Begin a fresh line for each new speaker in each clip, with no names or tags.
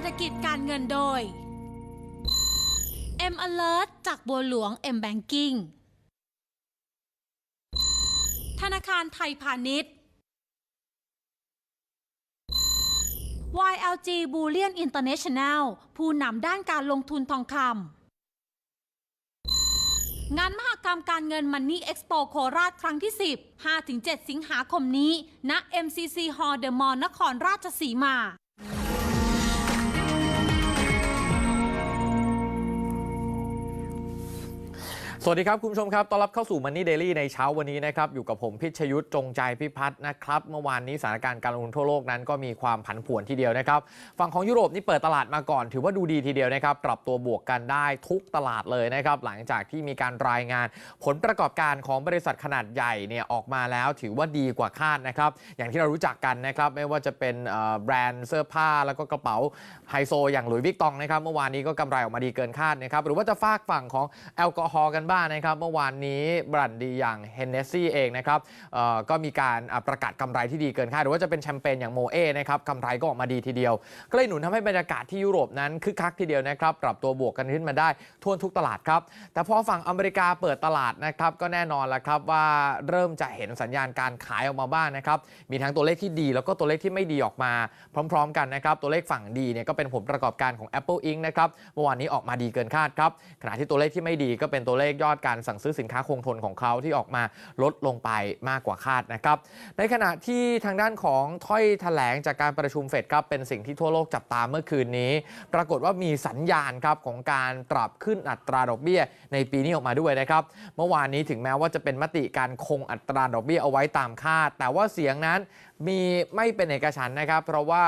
ศรษฐกิจการเงินโดย M Alert จากบัวหลวง M Banking ธนาคารไทยพาณิชย์ YLG Bullion International ผู้นำด้านการลงทุนทองคำ งานมหกรรมการเงิน Money Expo โคราชครั้งที่ 10 5-7 สิงหาคมนี้ณ MCC Hall The Mall นครราชสีมา
สวัสดีครับ คุณผู้ชมครับ ต้อนรับเข้าสู่ Money Daily ในเช้าวันนี้นะครับ อยู่กับผมพิชยุทธ์จงใจพิพัฒน์นะครับ เมื่อวานนี้สถานการณ์การลงทุนทั่วโลกนั้นก็มีความผันผวนทีเดียวนะครับ ฝั่งของยุโรปนี่เปิดตลาดมาก่อน ถือว่าดูดีทีเดียวนะครับ ปรับตัวบวกกันได้ทุกตลาดเลยนะครับ หลังจากที่มีการรายงาน ผลประกอบการของบริษัทขนาดใหญ่เนี่ยออกมาแล้ว ถือว่าดีกว่าคาดนะครับ อย่างที่เรารู้จักกันนะครับ ไม่ว่าจะเป็นแบรนด์เสื้อผ้า แล้วก็กระเป๋าไฮโซ อย่างหลุยส์วิกตองนะครับ เมื่อวานนี้ก็กำไรออกมาดีเกินคาดนะครับ หรือว่าจะฝากฝั่งของแอลกอฮอล์กันบ้างนะครับเมื่อวานนี้บรันดีอย่างเฮนเนสซี่เองนะครับก็มีการประกาศกำไรที่ดีเกินคาดหรือว่าจะเป็นแชมเปญอย่างโมเอนะครับกำไรก็ออกมาดีทีเดียว ก็เลยหนุนทำให้บรรยากาศที่ยุโรปนั้นคึกคักทีเดียวนะครับปรับตัวบวกกันขึ้นมาได้ทั่วทุกตลาดครับแต่พอฝั่งอเมริกาเปิดตลาดนะครับก็แน่นอนแล้วครับว่าเริ่มจะเห็นสัญญาณการขายออกมาบ้างนะครับมีทั้งตัวเลขที่ดี แล้วก็ตัวเลขที่ไม่ดีออกมา พร้อม ๆ กันนะครับตัวเลขฝั่งดีเนี่ยก็เป็นผลประกอบการของ Apple Inc. นะครับเมื่อวานนี้ออกมาดีเกินคาดครับขณะที่ตัวเลขที่ไม่ดีก็เป็นตัวเลขยอดการสั่งซื้อสินค้าคงทนของเขาที่ออกมาลดลงไปมากกว่าคาดนะครับ ในขณะที่ทางด้านของถ้อยแถลงจากการประชุมเฟดครับเป็นสิ่งที่ทั่วโลกจับตาเมื่อคืนนี้ ปรากฏว่ามีสัญญาณครับของการปรับขึ้นอัตราดอกเบี้ย ในปีนี้ออกมาด้วยนะครับ เมื่อวานนี้ถึงแม้ว่าจะเป็นมติการคงอัตราดอกเบี้ยเอาไว้ตามคาด แต่ว่าเสียงนั้นมีไม่เป็นเอกฉันนะครับ เพราะว่า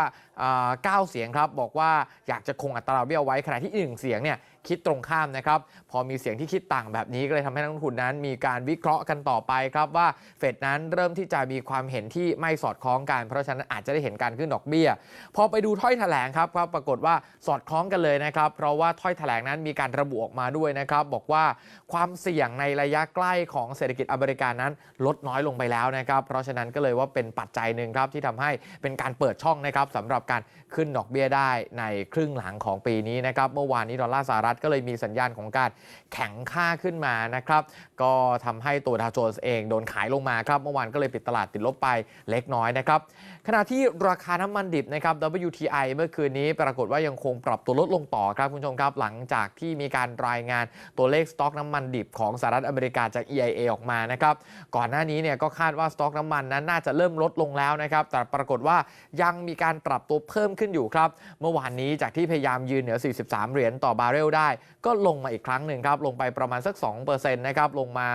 9 เสียงครับบอกว่าอยากจะคงอัตราดอกเบี้ยไว้ขณะที่อีกหนึ่งเสียงเนี่ย คิดตรงข้ามนะครับพอมีเสียงที่คิดต่างแบบนี้ก็เลยทำให้นักลงทุนนั้น มีการวิเคราะห์กันต่อไปครับว่าเฟดนั้นเริ่มที่จะมีความเห็นที่ไม่สอดคล้องกัน เพราะฉะนั้นอาจจะได้เห็นการขึ้นดอกเบี้ย พอไปดูถ้อยแถลงครับครับปรากฏว่าสอดคล้องกันเลยนะครับ เพราะว่าถ้อยแถลงนั้นมีการระบุออกมาด้วยนะครับ บอกว่าความเสี่ยงในระยะใกล้ของเศรษฐกิจอเมริกานั้นลดน้อยลงไปแล้วนะครับ เพราะฉะนั้นก็เลยว่าเป็นปัจจัยหนึ่งครับที่ทำให้เป็นการเปิดช่องนะครับสำหรับการขึ้นดอกเบี้ยได้ในครึ่งหลังของปีนี้นะครับเมื่อวานนี้ดอลลาร์สหรัฐก็เลยมีสัญญาณของการแข็งค่าขึ้นมานะครับก็ทำให้ตัวดาวโจนส์เองโดนขายลงมาครับเมื่อวานก็เลยปิดตลาดติดลบไปเล็กน้อยนะครับขณะที่ราคาน้ำมันดิบนะครับ WTI เมื่อคืนนี้ปรากฏว่ายังคงปรับตัวลดลงต่อครับคุณผู้ชมครับหลังจากที่มีการรายงานตัวเลขสต็อกน้ำมันดิบของสหรัฐอเมริกาจาก EIA ออกมานะครับก่อนหน้านี้เนี่ยก็คาดว่าสต็อกน้ำมันนั้นน่าจะเริ่มลดลงแล้วนะครับแต่ปรากฏว่ายังมีการปรับตัวเพิ่มขึ้นอยู่ครับ เมื่อวานนี้จากที่พยายามยืนเหนือ 43 เหรียญต่อบาร์เรลได้ก็ลงมาอีกครั้งหนึ่งครับ ลงไปประมาณสัก 2%นะครับ ลงมา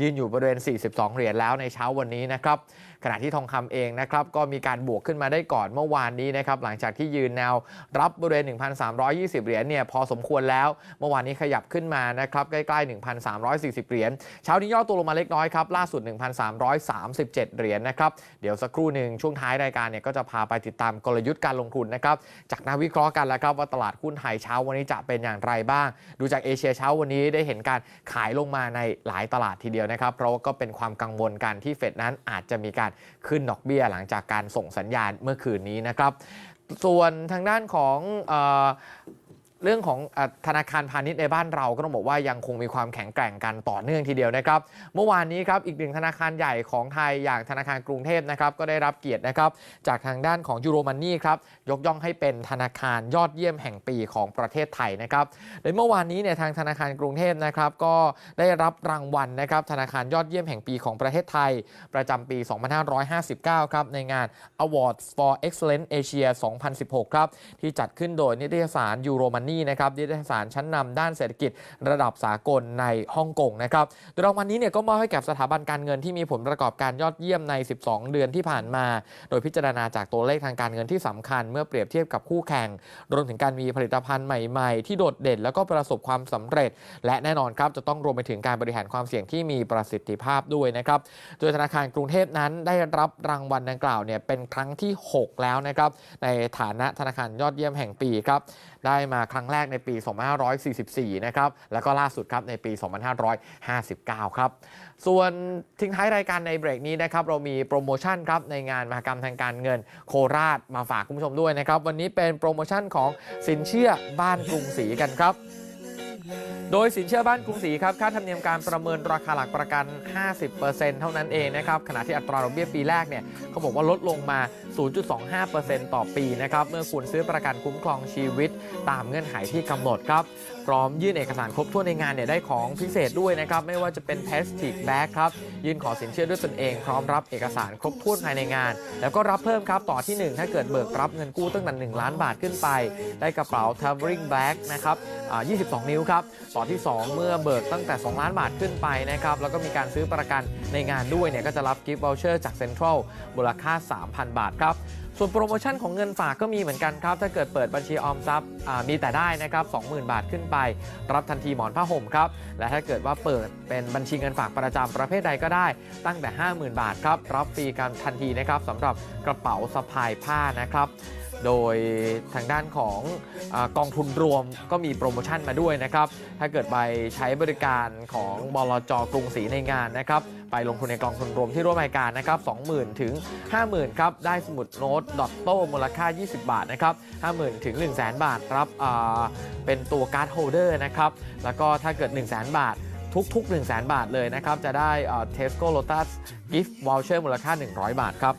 ยืนอยู่บริเวณ 42 เหรียญแล้วในเช้าวันนี้นะครับขณะที่ทองคำเองนะครับก็มีการบวกขึ้นมาได้ก่อนเมื่อวานนี้นะครับหลังจากที่ยืนแนวรับบริเวณ 1,320 เหรียญเนี่ยพอสมควรแล้ว เมื่อวานนี้ขยับขึ้นมานะครับใกล้ๆ 1,340 เหรียญเช้านี้ย่อตัวลงมาเล็กน้อยครับล่าสุด 1,337 เหรียญนะครับเดี๋ยวสักครู่หนึ่งช่วงท้ายรายการเนี่ยก็จะพาไปติดตามกลยุทธ์การลงทุนนะครับจากนักวิเคราะห์กันแล้วครับว่าตลาดหุ้นไทยเช้าวันนี้จะเป็นอย่างไรบ้าง ดูจากเอเชียเช้าวันนี้ได้เห็นการขายลงมาในหลายตลาดทีเดียวนะครับ เพราะว่าก็เป็นความกังวลกันที่เฟดนั้นอาจจะมีการขึ้นดอกเบี้ยหลังจากการส่งสัญญาณเมื่อคืนนี้นะครับส่วนทางด้านของ เรื่องของอธนาคารพาณิชย์ในบ้านเราก็ต้องบอกว่ายังคงมีความแข็งแกร่งกันต่อเนื่องทีเดียวนะครับ เมื่อวานนี้ครับอีกหนึ่งธนาคารใหญ่ของไทยอย่างธนาคารกรุงเทพนะครับก็ได้รับเกียรตินะครับจากทางด้านของยูโรมันนี่ครับยกย่องให้เป็นธนาคารยอดเยี่ยมแห่งปีของประเทศไทยนะครับโดยเมื่อวานนี้เนี่ยทางธนาคารกรุงเทพนะครับก็ได้รับรางวัลนะครับธนาคารยอดเยี่ยมแห่งปีของประเทศไทย ประจำปี 2559 ครับในงาน Awards for Excellence Asia 2016 ครับที่จัดขึ้นโดยนิตยสารยูโรมันนี่นะครับนิตยสารชั้นนำด้านเศรษฐกิจระดับสากลในฮ่องกงนะครับโดยรางวัลนี้เนี่ยก็มอบให้กับสถาบันการเงินที่มีผลประกอบการยอดเยี่ยมใน 12 เดือนที่ผ่านมา โดยพิจารณาจากตัวเลขทางการเงินที่สำคัญ เมื่อเปรียบเทียบกับคู่แข่งรวมถึงการมีผลิตภัณฑ์ใหม่ๆ ที่โดดเด่นแล้วก็ประสบความสำเร็จ และแน่นอนครับจะต้องรวมไปถึงการบริหารความเสี่ยงที่มีประสิทธิภาพด้วยนะครับโดยธนาคารกรุงเทพนั้นได้รับรางวัลดังกล่าวเนี่ยเป็นครั้งที่ 6 แล้วนะครับในฐานะธนาคารยอดเยี่ยมแห่งปีครับได้มาครั้งรั้งแรกในปี 2544 นะครับ แล้วก็ล่าสุดครับในปี 2559 ครับ ส่วนทิ้งท้ายรายการในเบรกนี้นะครับ เรามีโปรโมชั่นครับในงานมหกรรมทางการเงินโคราชมาฝากคุณผู้ชมด้วยนะครับ วันนี้เป็นโปรโมชั่นของสินเชื่อบ้านกรุงศรีกันครับ โดยสินเชื่อบ้านกรุงศรีครับค่าธรรมเนียมการประเมินราคาหลักประกัน 50%เท่านั้นเองนะครับขณะที่อัตราดอกเบี้ยปีแรกเนี่ยเขาบอกว่าลดลงมา 0.25%ต่อปีนะครับเมื่อคุณซื้อประกันคุ้มครองชีวิตตามเงื่อนไขที่กำหนดครับ พร้อมยื่นเอกสารครบถ้วนในงานเนี่ยได้ของพิเศษด้วยนะครับ ไม่ว่าจะเป็นพลาสติกแบ็กครับ ยื่นขอสินเชื่อด้วยตนเอง พร้อมรับเอกสารครบถ้วนภายในงาน แล้วก็รับเพิ่มครับต่อที่ 1 ถ้าเกิดเบิกรับเงินกู้ตั้งแต่1ล้านบาทขึ้นไป ได้กระเป๋า traveling bag นะครับ22 นิ้วครับ ต่อที่ 2 เมื่อเบิกตั้งแต่ 2 ล้านบาทขึ้นไปนะครับ แล้วก็มีการซื้อประกันในงานด้วยเนี่ยก็จะรับกิฟต์วอลเชอร์จากเซ็นทรัลมูลค่า 3,000 บาทครับ ส่วนโปรโมชั่นของเงินฝากก็มีเหมือนกันครับ ถ้าเกิดเปิดบัญชีออมทรัพย์มีแต่ได้นะครับ 20,000 บาทขึ้นไป รับทันทีหมอนผ้าห่มครับ และถ้าเกิดว่าเปิดเป็นบัญชีเงินฝากประจำประเภทใดก็ได้ ตั้งแต่ 50,000 บาทครับ รับฟรีกันทันทีนะครับสำหรับกระเป๋าสะพายผ้านะครับโดยทางด้านของอกองทุนรวมก็มีโปรโมชั่นมาด้วยนะครับ ถ้าเกิดไปใช้บริการของบลจกรุงศรีในงานนะครับ ไปลงทุนในกองทุนรวมที่ร่วมรายการนะครับ20,000 ถึง 50,000 ครับ ได้สมุดโน้ตดอทโต้มูลค่า 20 บาทนะครับ 50,000 ถึง 100,000 บาทรับเป็นตัวการ์ดโฮเดอร์นะครับแล้วก็ถ้าเกิด 100,000 บาททุกๆ 1 0 0 0 0 0 บาทเลยนะครับ จะได้เทสโก้โ o ตัสกิฟต์วอลเชอร์มูลค่า 100 บาทครับ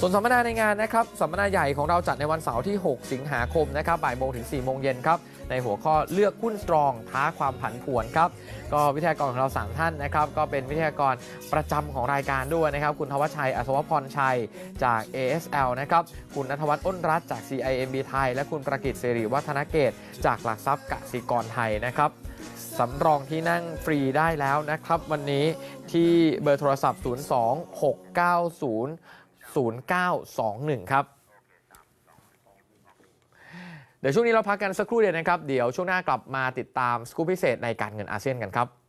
ส่วนสัมมนาในงานนะครับสัมมนาใหญ่ของเราจัดในวันเสาร์ที่ 6 สิงหาคมนะครับบ่ายโมงถึง 4 โมงเย็นครับ ในหัวข้อเลือกหุ้นสตรองท้าความผันผวนครับก็วิทยากรของเรา 3 ท่านนะครับก็เป็นวิทยากรประจำของรายการด้วยนะครับคุณทวชัยอัศวพรชัยจาก ASL นะครับคุณนทวัฒน์อ้นรัตจาก CIMB ไทย และคุณประกิตเสริวัฒนเกต จากหลักทรัพย์กสิกรไทยนะครับสำรองที่นั่งฟรีได้แล้วนะครับ วันนี้ที่เบอร์โทรศัพท์ 02690 0921 ครับ เดี๋ยวช่วงนี้เราพักกันสักครู่เดียวนะครับ เดี๋ยวช่วงหน้ากลับมาติดตามสกู๊ปพิเศษในการเงินอาเซียนกันครับ